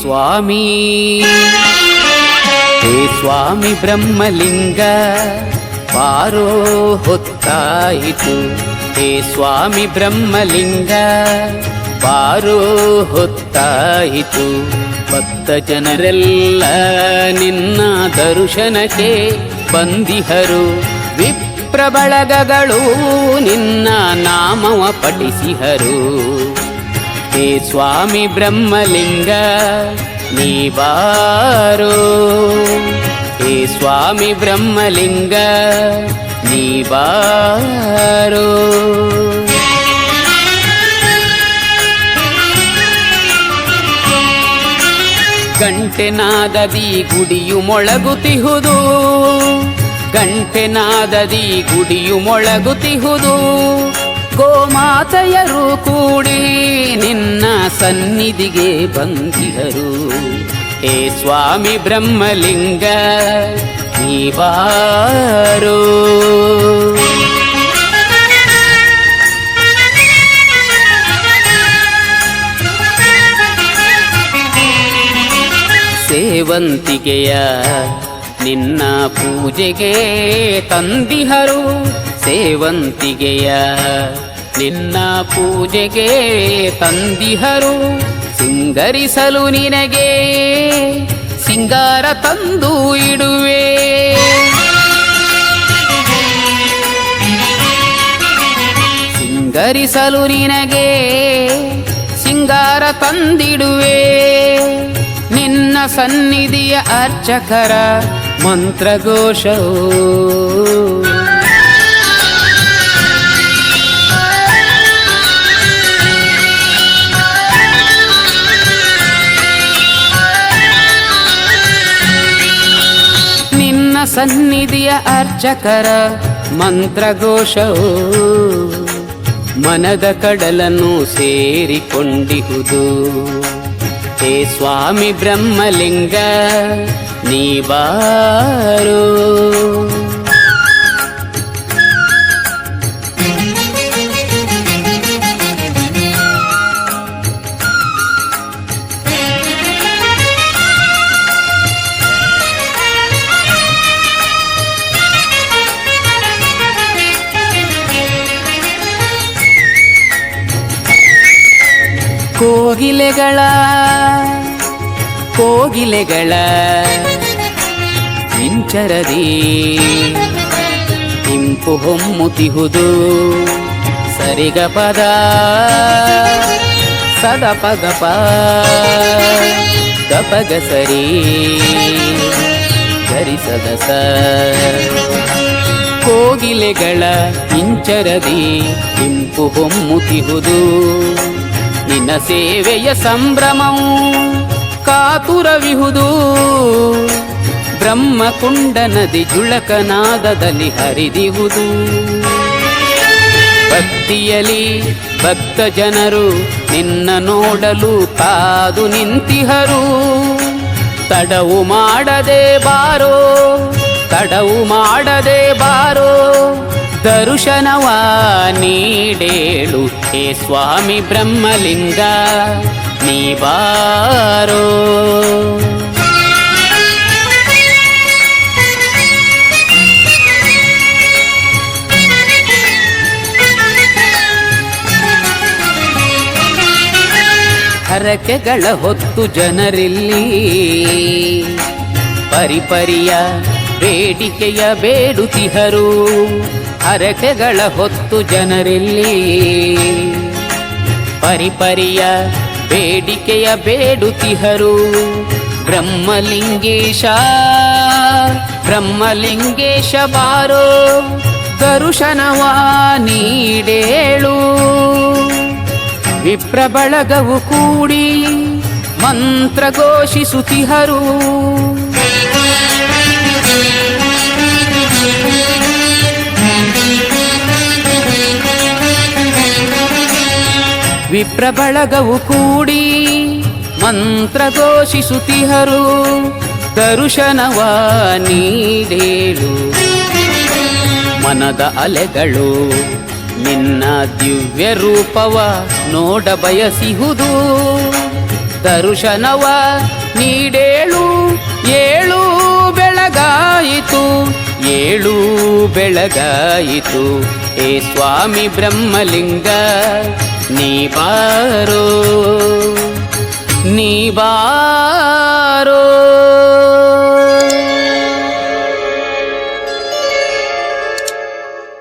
ಸ್ವಾಮಿ. ಹೇ ಸ್ವಾಮಿ ಬ್ರಹ್ಮಲಿಂಗ, ಪಾರೋ ಹೊತ್ತಾಯಿತು ಹೇ ಸ್ವಾಮಿ ಬ್ರಹ್ಮಲಿಂಗ, ಪಾರೋ ಹೊತ್ತಾಯಿತು ಭಕ್ತ ಜನರೆಲ್ಲ ನಿನ್ನ ದರ್ಶನಕ್ಕೆ ಬಂದಿಹರು. ವಿಪ್ರಬಳಗಗಳು ನಿನ್ನ ನಾಮವ ಪಠಿಸಿಹರು. ಹೇ ಸ್ವಾಮಿ ಬ್ರಹ್ಮಲಿಂಗ ನೀ ಬಾರೋ ಹೇ ಸ್ವಾಮಿ ಬ್ರಹ್ಮಲಿಂಗ ನೀ ಬಾರೋ ಗಂಟೆನಾದದಿ ಗುಡಿಯು ಮೊಳಗುತಿಹುದು ಗಂಟೆನಾದದಿ ಗುಡಿಯು ಮೊಳಗುತಿಹುದು ಗೋಮಾತೆಯರು ಕೂಡಿ ನಿನ್ನ ಸನ್ನಿಧಿಗೆ ಬಂದಿಹರು ಹೇ ಸ್ವಾಮಿ ಬ್ರಹ್ಮಲಿಂಗ ನೀ ಬಾರೋ. ಸೇವಂತಿಗೆಯ ನಿನ್ನ ಪೂಜೆಗೆ ತಂದಿಹರು. ಸೇವಂತಿಗೆಯ ನಿನ್ನ ಪೂಜೆಗೆ ತಂದಿಹರು ಸಿಂಗರಿಸಲು ನಿನಗೆ ಸಿಂಗಾರ ತಂದು ಇಡುವೆ. ಸಿಂಗರಿಸಲು ನಿನಗೆ ಸಿಂಗಾರ ತಂದಿಡುವೆ. ನಿನ್ನ ಸನ್ನಿಧಿಯ ಅರ್ಚಕರ ಮಂತ್ರಘೋಷವು. ಸನ್ನಿಧಿಯ ಅರ್ಚಕರ ಮಂತ್ರಘೋಷವು ಮನದ ಕಡಲನ್ನು ಸೇರಿಕೊಂಡಿಹುದು ಹೇ ಸ್ವಾಮಿ ಬ್ರಹ್ಮಲಿಂಗ ನೀ ಬಾರೋ ಕೋಗಿಲೆಗಳ ಕೋಗಿಲೆಗಳ ಇಂಚರದಿ ಇಂಪು ಹೊಮ್ಮುತಿಹುದು ಸರಿಗ ಪದ, ಸದ ಪದ ಗಪಗ ಸರಿ ಗರಿಸದ ಸದಸ ಕೋಗಿಲೆಗಳ ಇಂಚರದಿ ಇಂಪು ಹೊಮ್ಮುತಿಹುದು ನಿನ್ನ ಸೇವೆಯ ಸಂಭ್ರಮವು ಕಾತುರವಿಹುದು. ಬ್ರಹ್ಮಕುಂಡ ನದಿ ಜುಳಕನಾದದಲ್ಲಿ ಹರಿದಿಹುದು. ಭಕ್ತಿಯಲಿ ಭಕ್ತ ಜನರು ನಿನ್ನ ನೋಡಲು ಕಾದು ನಿಂತಿಹರು. ತಡವು ಮಾಡದೆ ಬಾರೋ, ತಡವು ಮಾಡದೆ ಬಾರೋ. ದರುಶನವ ನೀಡೇಳು. ಹೇ ಸ್ವಾಮಿ ಬ್ರಹ್ಮಲಿಂಗ ನೀ ಬಾರೋ. ಹರಕೆಗಳ ಹೊತ್ತು ಜನರಿಲ್ಲಿ ಪರಿಪರಿಯ ಬೇಡಿಕೆಯ ಬೇಡುತಿಹರು, ಹರಕೆಗಳ ಹೊತ್ತು ಜನರಿಲ್ಲಿ. ಪರಿಪರಿಯ ಬೇಡಿಕೆಯ ಬೇಡುತಿಹರು, ಬ್ರಹ್ಮಲಿಂಗೇಶ ಬ್ರಹ್ಮಲಿಂಗೇಶ ಬಾರೋ ದರುಶನವ ನೀಡೇಳು ವಿಪ್ರಬಳಗವು ಕೂಡಿ ಮಂತ್ರ ಘೋಷಿಸುತಿಹರು ವಿಪ್ರಬಳಗವು ಕೂಡಿ ಮಂತ್ರ ಘೋಷಿಸುತಿಹರು ದರುಶನವ ನೀಡೇಳು. ಮನದ ಅಲೆಗಳು ನಿನ್ನ ದಿವ್ಯ ರೂಪವ ನೋಡ ಬಯಸಿಹುದು. ದರ್ಶನವ ನೀಡೇಳು, ಏಳು ಬೆಳಗಾಯಿತು ಏಳು ಬೆಳಗಾಯಿತು. ಏ ಸ್ವಾಮಿ ಬ್ರಹ್ಮಲಿಂಗ ನೀ ಬಾರೋ ನೀ ಬಾರೋ